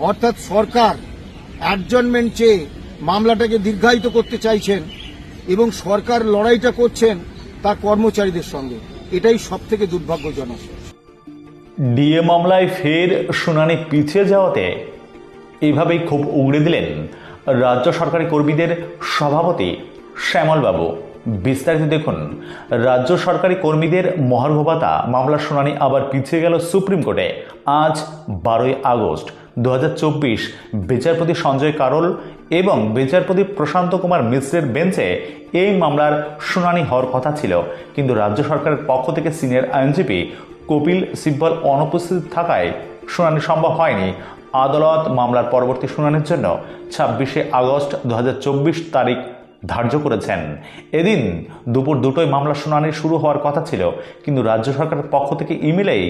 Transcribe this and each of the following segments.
অর্থাৎ সরকার অ্যাডজনমেন্ট চেয়ে মামলাটাকে দীর্ঘায়িত করতে চাইছেন এবং সরকার লড়াইটা করছেন তার কর্মচারীদের সঙ্গে। এটাই সব থেকে দুর্ভাগ্যজনক। ডিএ মামলায় ফের শুনানি পিছিয়ে যাওয়াতে এভাবেই খুব উগড়ে দিলেন রাজ্য সরকারি কর্মীদের সভাপতি শ্যামলবাবু। বিস্তারিত দেখুন, রাজ্য সরকারি কর্মীদের মহার্ঘভাতা মামলার শুনানি আবার পিছিয়ে গেল সুপ্রিম কোর্টে। আজ বারোই আগস্ট দু হাজার চব্বিশ বিচারপতি সঞ্জয় কারোল এবং বিচারপতি প্রশান্ত কুমার মিশ্রের বেঞ্চে এই মামলার শুনানি হওয়ার কথা ছিল। কিন্তু রাজ্য সরকারের পক্ষ থেকে সিনিয়র আইনজীবী কপিল সিব্বল অনুপস্থিত থাকায় শুনানি সম্ভব হয়নি। আদালত মামলার পরবর্তী শুনানির জন্য ছাব্বিশে আগস্ট দু হাজার চব্বিশ তারিখ ধার্য করেছেন। এদিন দুপুর দুটোই মামলা শুনানি শুরু হওয়ার কথা ছিল। কিন্তু রাজ্য সরকারের পক্ষ থেকে ইমেলেই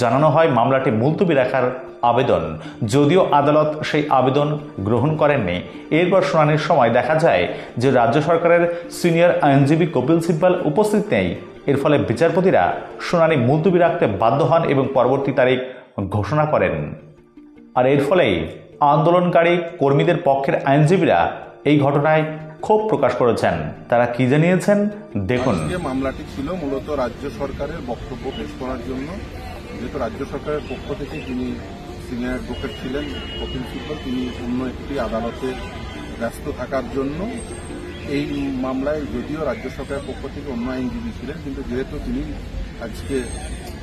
জানানো হয়, মামলাটি মুলতবি রাখার আবেদন। যদিও আদালত সেই আবেদন গ্রহণ করেননি। এরপর শুনানির সময় দেখা যায় যে রাজ্য সরকারের সিনিয়র আইনজীবী কপিল সিব্বাল উপস্থিত নেই। এর ফলে বিচারপতিরা শুনানি মুলতবি রাখতে বাধ্য হন এবং পরবর্তী তারিখ ঘোষণা করেন। আর এর ফলেই আন্দোলনকারী কর্মীদের পক্ষের আইনজীবীরা এই ঘটনায় ক্ষোভ প্রকাশ করেছেন। তারা কি জানিয়েছেন? দেখুন। যে মামলাটি ছিল মূলত রাজ্য সরকারের বক্তব্য পেশ করার জন্য। যেহেতু রাজ্য সরকারের পক্ষ থেকে তিনি সিনিয়র অ্যাডভোকেট ছিলেন কপিল সিব্বল তিনি অন্য একটি আদালতে ব্যস্ত থাকার জন্য এই মামলায় যদিও রাজ্য সরকারের পক্ষ থেকে অন্য আইনজীবী ছিলেন, কিন্তু যেহেতু তিনি আজকে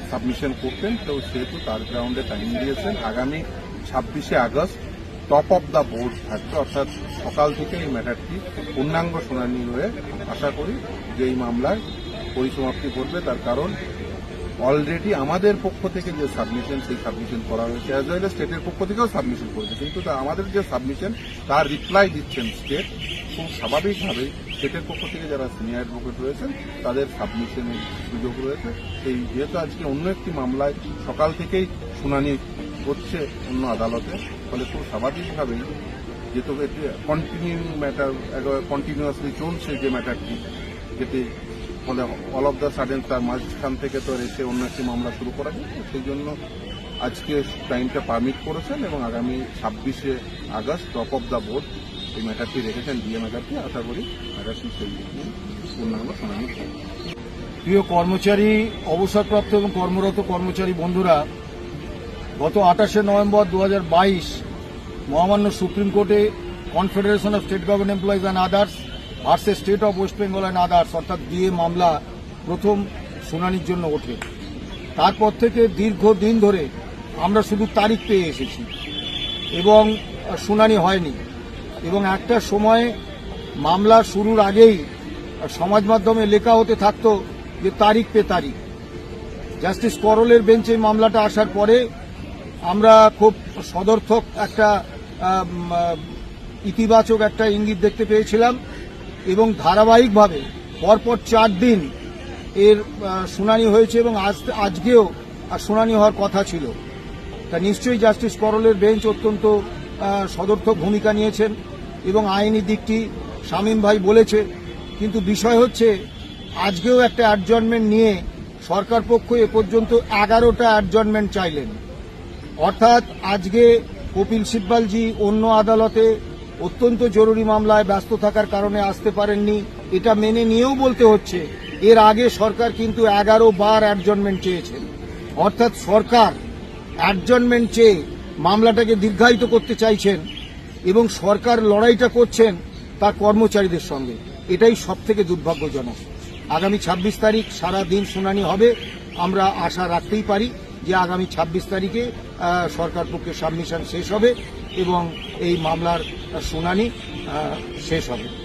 সাবমিশন করতেন, তো সেহেতু তার গ্রাউন্ডে টাইম দিয়েছেন। আগামী ছাব্বিশে August top of the board থাকবে, অর্থাৎ সকাল থেকে এই ম্যাটারটি পূর্ণাঙ্গ শুনানি হয়ে আশা করি যে এই মামলার পরিসমাপ্তি ঘটবে। তার কারণ অলরেডি আমাদের পক্ষ থেকে যে সাবমিশন সেই সাবমিশন করা হয়েছে অ্যাজ ওয়েল স্টেটের পক্ষ থেকেও সাবমিশন করেছে। কিন্তু আমাদের যে সাবমিশন তার রিপ্লাই দিচ্ছেন স্টেট খুব স্বাভাবিকভাবেই স্টেটের পক্ষ থেকে যারা সিনিয়র অ্যাডভোকেট রয়েছেন, তাদের সাবমিশনের সুযোগ রয়েছে। সেই যেহেতু আজকে অন্য একটি মামলায় সকাল থেকেই শুনানি হচ্ছে অন্য আদালতে, ফলে খুব স্বাভাবিকভাবেই যেহেতু কন্টিনিউ ম্যাটার কন্টিনিউয়াসলি চলছে যে ম্যাটারটি যেটি ফলে অল অফ দ্য সাডেন তার মাঝখান থেকে তো এসে অন্য একটি মামলা শুরু করা যায় সেই জন্য আজকে টাইমটা পারমিট করেছেন এবং আগামী ছাব্বিশে August top of the board এই ম্যাটারটি রেখেছেন ডিএ ম্যাটারটি আশা করি ম্যাটারটি সেই পূর্ণাঙ্গ শুনানি প্রিয় কর্মচারী, অবসরপ্রাপ্ত এবং কর্মরত কর্মচারী বন্ধুরা, গত আঠাশে নভেম্বর দু হাজার বাইশ মহামান্য সুপ্রিম কোর্টে confederation of state government employees and others versus state of West Bengal and others, অর্থাৎ ডিএ মামলা প্রথম শুনানির জন্য ওঠে। তারপর থেকে দীর্ঘদিন ধরে আমরা শুধু তারিখ পেয়ে এসেছি এবং শুনানি হয়নি। এবং একটা সময়ে মামলা শুরুর আগেই সমাজ মাধ্যমে লেখা হতে থাকতো যে তারিখ পে তারিখ। জাস্টিস করলের বেঞ্চে মামলাটা আসার পরে আমরা খুব সদর্থক একটা ইতিবাচক একটা ইঙ্গিত দেখতে পেয়েছিলাম। এবং ধারাবাহিকভাবে পরপর চার দিন এর শুনানি হয়েছে এবং আজ, আজকেও শুনানি হওয়ার কথা ছিল। তা নিশ্চয়ই জাস্টিস করলের বেঞ্চ অত্যন্ত সদর্থক ভূমিকা নিয়েছেন এবং আইনি দিকটি শামীম ভাই বলেছে। কিন্তু বিষয় হচ্ছে, আজকেও একটা অ্যাডজনমেন্ট নিয়ে সরকার পক্ষ এ পর্যন্ত এগারোটা অ্যাডজনমেন্ট চাইলেন। অর্থাৎ আজকে কপিল সিব্বালজি অন্য আদালতে অত্যন্ত জরুরি মামলায় ব্যস্ত থাকার কারণে আসতে পারেননি। এটা মেনে নিয়েও বলতে হচ্ছে, এর আগে সরকার কিন্তু এগারো বার অ্যাডজনমেন্ট চেয়েছেন। অর্থাৎ সরকার অ্যাডজনমেন্ট চেয়ে মামলাটাকে দীর্ঘায়িত করতে চাইছেন এবং সরকার লড়াইটা করছেন তার কর্মচারীদের সঙ্গে। এটাই সব থেকে দুর্ভাগ্যজনক। আগামী ছাব্বিশ তারিখ সারা দিন শুনানি হবে। আমরা আশা রাখতেই পারি যে আগামী ছাব্বিশ তারিখে সরকার পক্ষে সাবমিশন শেষ হবে। এবং এই মামলার শুনানি শেষ হবে।